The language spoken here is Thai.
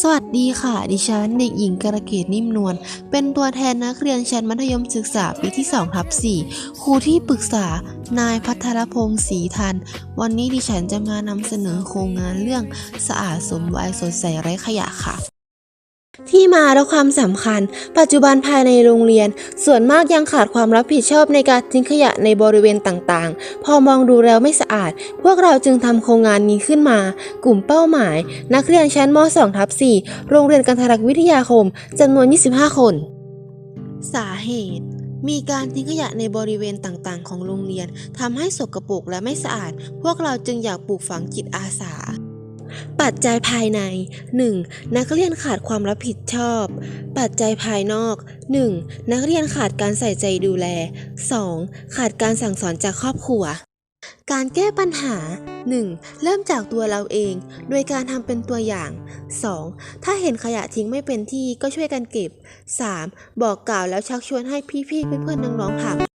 สวัสดีค่ะ ดิฉันเด็กหญิงกระเกตนิ่มนวล เป็นตัวแทนนักเรียนชั้นมัธยมศึกษาปีที่2ทับ4ครูที่ปรึกษานายพัทรพงศ์ศรีทัน วันนี้ดิฉันจะมานำเสนอโครงงานเรื่องสะอาดสมวัยสดใสไร้ขยะค่ะ ที่มาและความสำคัญ ปัจจุบันภายในโรงเรียน ส่วนมากยังขาดความรับผิดชอบในการทิ้งขยะในบริเวณต่างๆ พอมองดูแล้วไม่สะอาด พวกเราจึงทำโครงงานนี้ขึ้นมา กลุ่มเป้าหมาย นักเรียนชั้นม .2 ทับ4โรงเรียนกันทรักวิทยาคมจำนวน 25 คน สาเหตุมีการทิ้งขยะในบริเวณต่างๆ ของโรงเรียนทำให้สกปรกและไม่สะอาด พวกเราจึงอยากปลูกฝังจิตอาสา ปัจจัยภายใน 1. นักเรียนขาดความรับผิดชอบ ปัจจัยภายนอก 1. นักเรียนขาดการใส่ใจดูแล 2. ขาดการสั่งสอนจากครอบครัว การแก้ปัญหา 1. เริ่มจากตัวเราเอง โดยการทำเป็นตัวอย่าง 2. ถ้าเห็นขยะทิ้งไม่เป็นที่ก็ช่วยกันเก็บ 3. บอกกล่าวแล้วชักชวนให้พี่ๆเพื่อนๆน้องๆทำ